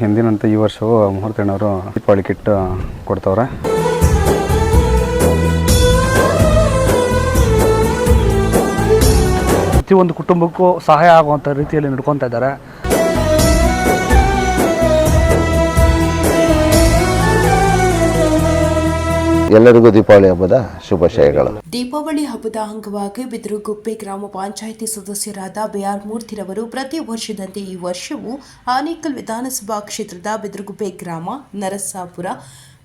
ಹಿಂದಿನಂತೆ ಈ ವರ್ಷವೂ ಮುಹೂರ್ತಣ್ಣವರು ದೀಪಾವಳಿ ಕಿಟ್ ಕೊಡ್ತವ್ರೆ. ಪ್ರತಿಯೊಂದು ಕುಟುಂಬಕ್ಕೂ ಸಹಾಯ ಆಗುವಂಥ ರೀತಿಯಲ್ಲಿ ನಡ್ಕೊತಾ ಇದ್ದಾರೆ. ಎಲ್ಲರಿಗೂ ದೀಪಾವಳಿ ಹಬ್ಬದ ಶುಭಾಶಯಗಳು ದೀಪಾವಳಿ ಹಬ್ಬದ ಅಂಗವಾಗಿ ಬಿದಿರುಗುಪ್ಪೆ ಗ್ರಾಮ ಪಂಚಾಯಿತಿ ಸದಸ್ಯರಾದ ಬಿಆರ್ ಮೂರ್ತಿರವರು ಪ್ರತಿ ವರ್ಷದಂತೆ ಈ ವರ್ಷವೂ ಆನೇಕಲ್ ವಿಧಾನಸಭಾ ಕ್ಷೇತ್ರದ ಬಿದಿರುಗುಪ್ಪೆ ಗ್ರಾಮ ನರಸಾಪುರ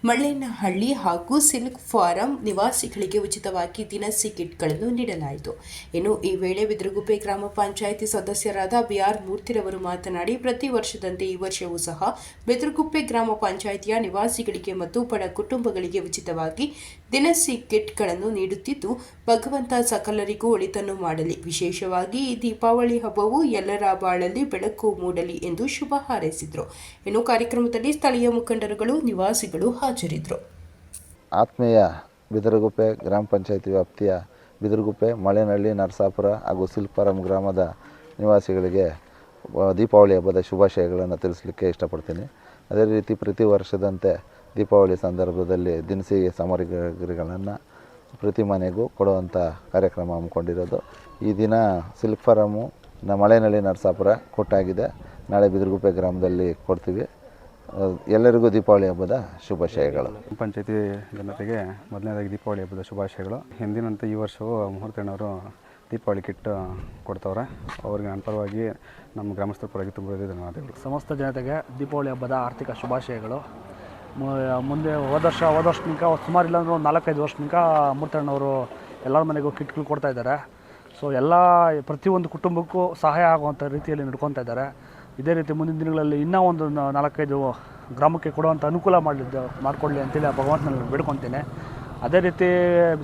ಮಳ್ಳೇನಹಳ್ಳಿ ಹಾಗೂ ಸಿಲ್ಕ್ ಫಾರಂ ನಿವಾಸಿಗಳಿಗೆ ಉಚಿತವಾಗಿ ದಿನಸಿ ಕಿಟ್ಗಳನ್ನು ನೀಡಲಾಯಿತು. ಇನ್ನು ಈ ವೇಳೆ ಬಿದ್ರಗುಪ್ಪೆ ಗ್ರಾಮ ಪಂಚಾಯಿತಿ ಸದಸ್ಯರಾದ ಬಿಆರ್ ಮೂರ್ತಿರವರು ಮಾತನಾಡಿ, ಪ್ರತಿ ವರ್ಷದಂತೆ ಈ ವರ್ಷವೂ ಸಹ ಬಿದ್ರಗುಪ್ಪೆ ಗ್ರಾಮ ಪಂಚಾಯಿತಿಯ ನಿವಾಸಿಗಳಿಗೆ ಮತ್ತು ಬಡ ಕುಟುಂಬಗಳಿಗೆ ಉಚಿತವಾಗಿ ದಿನಸಿ ಕಿಟ್ಗಳನ್ನು ನೀಡುತ್ತಿದ್ದು, ಭಗವಂತ ಸಕಲರಿಗೂ ಒಳಿತನ್ನು ಮಾಡಲಿ. ವಿಶೇಷವಾಗಿ ಈ ದೀಪಾವಳಿ ಹಬ್ಬವು ಎಲ್ಲರ ಬಾಳಲ್ಲಿ ಬೆಳಕು ಮೂಡಲಿ ಎಂದು ಶುಭ ಹಾರೈಸಿದರು. ಇನ್ನು ಕಾರ್ಯಕ್ರಮದಲ್ಲಿ ಸ್ಥಳೀಯ ಮುಖಂಡರುಗಳು, ನಿವಾಸಿಗಳು ಹಾಜರಿದ್ದರು. ಆತ್ಮೀಯ ಬಿದರಗುಪ್ಪೆ ಗ್ರಾಮ ಪಂಚಾಯತಿ ವ್ಯಾಪ್ತಿಯ ಬಿದರಗುಪ್ಪೆ ಮಳೆನಹಳ್ಳಿ ನರಸಾಪುರ ಹಾಗೂ ಸಿಲ್ಪರಂ ಗ್ರಾಮದ ನಿವಾಸಿಗಳಿಗೆ ದೀಪಾವಳಿ ಹಬ್ಬದ ಶುಭಾಶಯಗಳನ್ನು ತಿಳಿಸಲಿಕ್ಕೆ ಇಷ್ಟಪಡ್ತೀನಿ. ಅದೇ ರೀತಿ ಪ್ರತಿ ವರ್ಷದಂತೆ ದೀಪಾವಳಿ ಸಂದರ್ಭದಲ್ಲಿ ದಿನಸಿ ಸಾಮಗ್ರಿಗಳನ್ನು ಪ್ರತಿ ಮನೆಗೂ ಕೊಡುವಂಥ ಕಾರ್ಯಕ್ರಮ ಹಮ್ಮಿಕೊಂಡಿರೋದು. ಈ ದಿನ ಸಿಲ್ಕ್ ಫಾರಮು ನ ಮಳೆನಳ್ಳಿ ನರಸಾಪುರ ಕೊಟ್ಟಾಗಿದೆ. ನಾಳೆ ಬಿದ್ರಗುಪ್ಪೆ ಗ್ರಾಮದಲ್ಲಿ ಕೊಡ್ತೀವಿ. ಎಲ್ಲರಿಗೂ ದೀಪಾವಳಿ ಹಬ್ಬದ ಶುಭಾಶಯಗಳು. ಪಂಚಾಯತಿ ಜನತೆಗೆ ಮೊದಲನೇದಾಗಿ ದೀಪಾವಳಿ ಹಬ್ಬದ ಶುಭಾಶಯಗಳು. ಹಿಂದಿನಂತೆ ಈ ವರ್ಷವೂ ಮುಹೂರ್ತಣ್ಣವರು ದೀಪಾವಳಿ ಕಿಟ್ ಕೊಡ್ತವ್ರೆ. ಅವ್ರಿಗೆ ನನ್ನ ಪರವಾಗಿ ನಮ್ಮ ಗ್ರಾಮಸ್ಥರ ಪರವಾಗಿ ತುಂಬ ಧನ್ಯವಾದಗಳು. ಸಮಸ್ತ ಜನತೆಗೆ ದೀಪಾವಳಿ ಹಬ್ಬದ ಆರ್ಥಿಕ ಶುಭಾಶಯಗಳು. ಮುಂದೆ ಹೋದ ವರ್ಷ, ಹೋದ ಸುಮಾರು ಇಲ್ಲಾಂದ್ರೆ ಒಂದು ನಾಲ್ಕೈದು ವರ್ಷನಿಕ ಮೂರ್ತಣ್ಣವರು ಎಲ್ಲರ ಮನೆಗೂ ಕಿಟ್ಗಳು ಕೊಡ್ತಾ ಇದ್ದಾರೆ ಸೊ ಎಲ್ಲ ಪ್ರತಿಯೊಂದು ಕುಟುಂಬಕ್ಕೂ ಸಹಾಯ ಆಗುವಂಥ ರೀತಿಯಲ್ಲಿ ನಡ್ಕೊತಾ ಇದ್ದಾರೆ ಇದೇ ರೀತಿ ಮುಂದಿನ ದಿನಗಳಲ್ಲಿ ಇನ್ನೂ ಒಂದು ನಾಲ್ಕೈದು ಗ್ರಾಮಕ್ಕೆ ಕೊಡುವಂಥ ಅನುಕೂಲ ಮಾಡಲಿದ್ದು, ಮಾಡಿಕೊಡ್ಲಿ ಅಂತೇಳಿ ಆ ಭಗವಂತನಲ್ಲಿ ಬೇಡ್ಕೊತೀನಿ ಅದೇ ರೀತಿ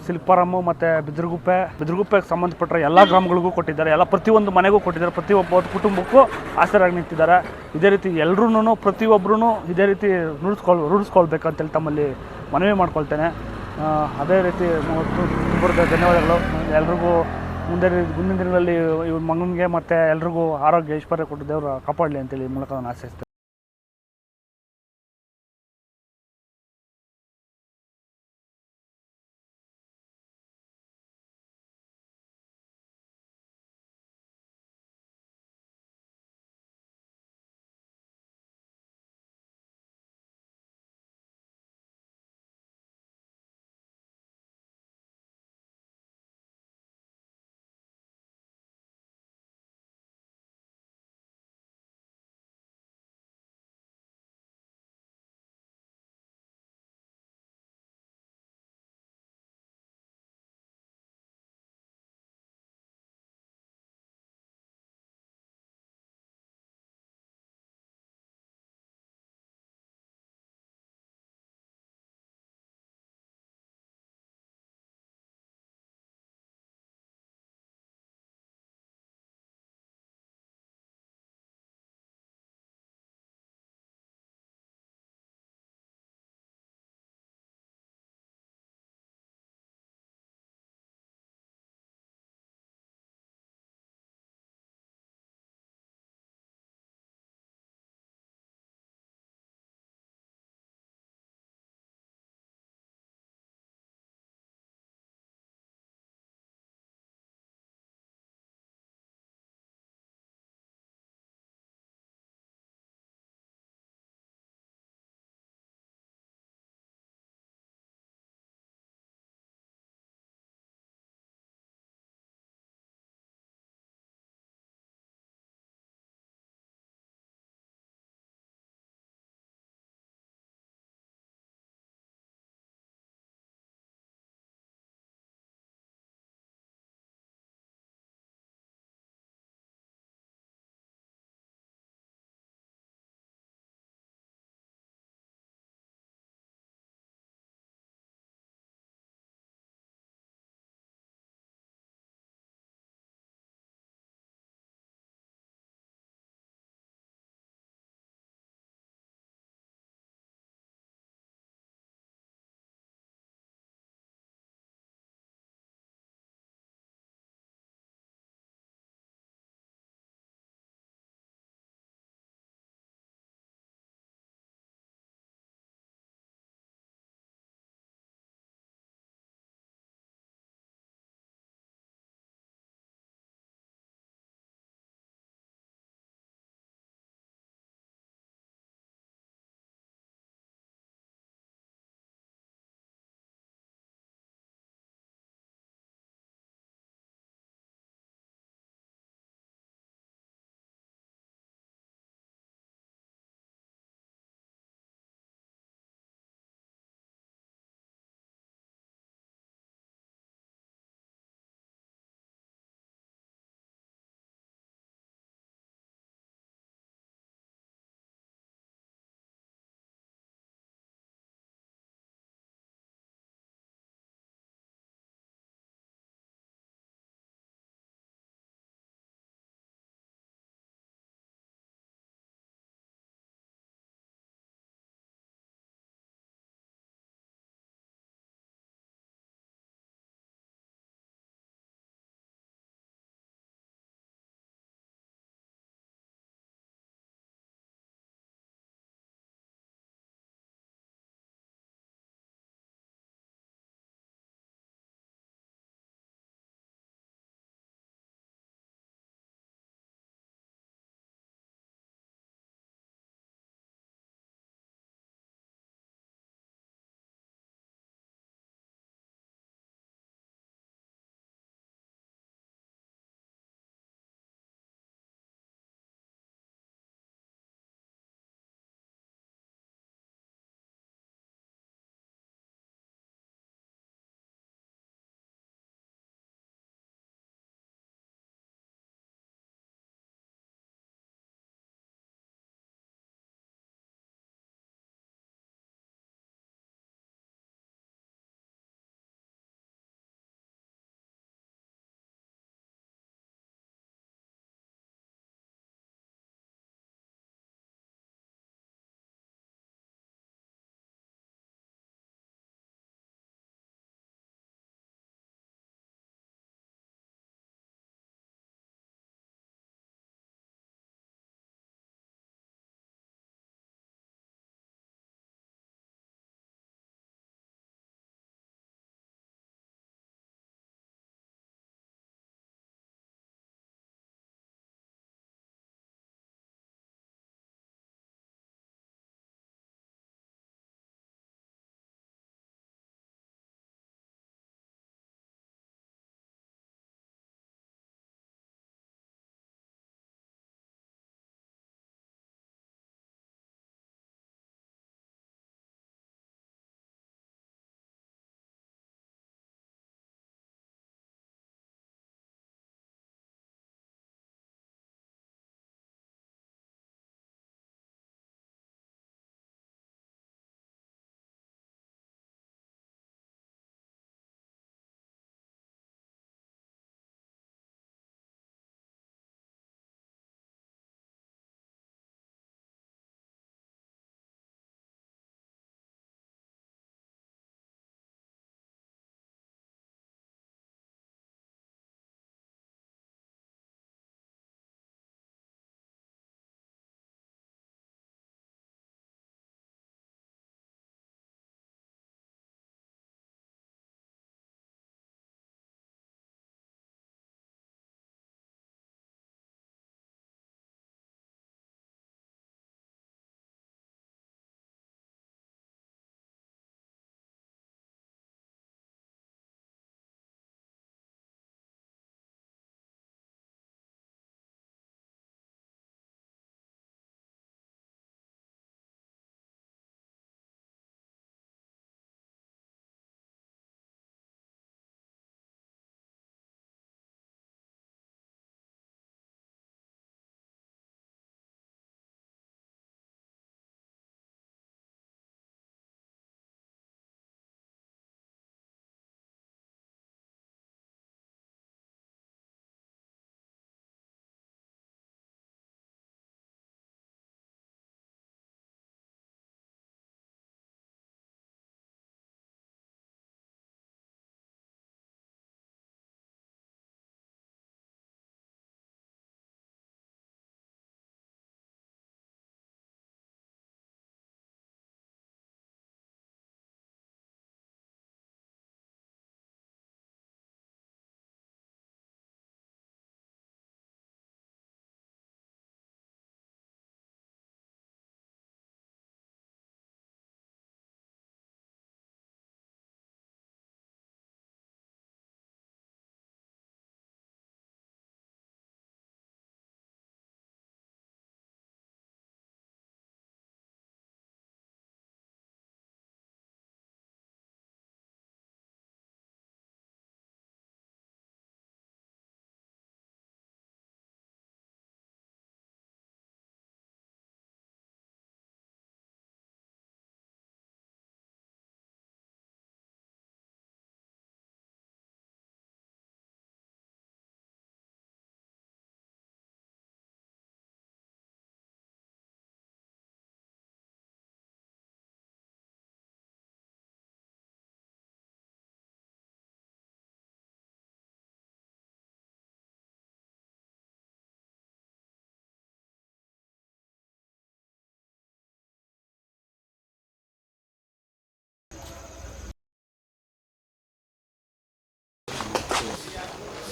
ಸಿಲ್ಪಾರಮ್ಮು ಮತ್ತು ಬಿದ್ರಗುಪ್ಪೆ ಬಿದ್ರಗುಪ್ಪೆಗೆ ಸಂಬಂಧಪಟ್ಟ ಎಲ್ಲ ಗ್ರಾಮಗಳಿಗೂ ಕೊಟ್ಟಿದ್ದಾರೆ. ಎಲ್ಲ ಪ್ರತಿಯೊಂದು ಮನೆಗೂ ಕೊಟ್ಟಿದ್ದಾರೆ. ಪ್ರತಿಯೊಬ್ಬ ಕುಟುಂಬಕ್ಕೂ ಆಸರಾಗಿ ನಿಂತಿದ್ದಾರೆ. ಇದೇ ರೀತಿ ಎಲ್ಲರೂ ಪ್ರತಿಯೊಬ್ಬರೂ ಇದೇ ರೀತಿ ರೂಢಿಸ್ಕೊಳ್, ರೂಢಿಸ್ಕೊಳ್ಬೇಕಂತೇಳಿ ತಮ್ಮಲ್ಲಿ ಮನವಿ ಮಾಡ್ಕೊಳ್ತೇನೆ. ಅದೇ ರೀತಿ ತುಂಬ ಧನ್ಯವಾದಗಳು. ಎಲ್ರಿಗೂ ಮುಂದೆ ಮುಂದಿನ ದಿನಗಳಲ್ಲಿ ಮಗನಿಗೆ ಮತ್ತು ಎಲ್ರಿಗೂ ಆರೋಗ್ಯ ಐಶ್ವರ್ಯ ಕೊಟ್ಟು ದೇವರು ಕಾಪಾಡಲಿ ಅಂತೇಳಿ ಮೂಲಕ ನಾನು ಆಶಿಸ್ತೇನೆ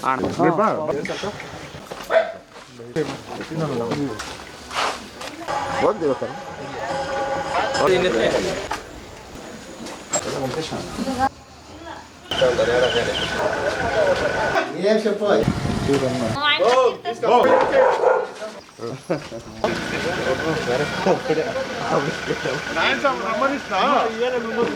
Ana. Ne var? Bak de bakalım. Hadi indir. Niye şey yapıyor? Oh, oh. Nein, sag mal, man ist da. Ja, der muss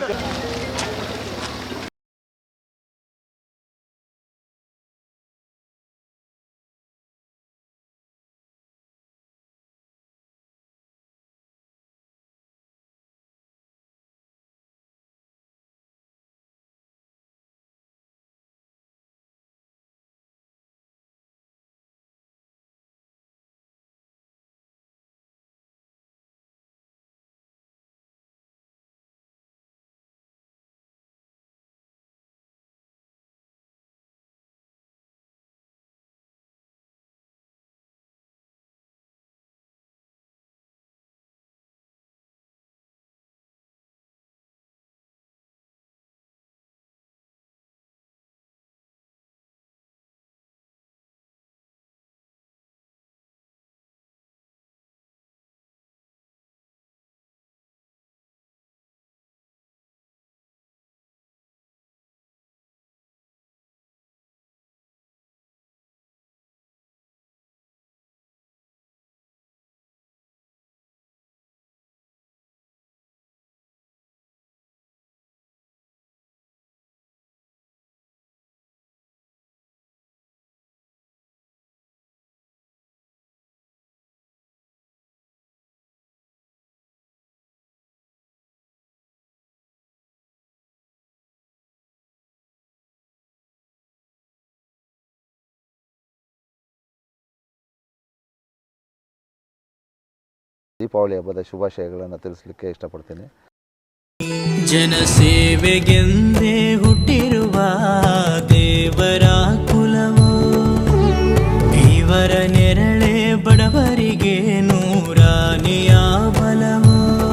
Deepavali ಹಬ್ಬದ ಶುಭಾಶಯಗಳನ್ನು ತಿಳಿಸಲಿಕ್ಕೆ ಇಷ್ಟಪಡ್ತೀನಿ. ಜನಸೇವೆಗೆಂದೇ ಹುಟ್ಟಿರುವ ದೇವರಾಗ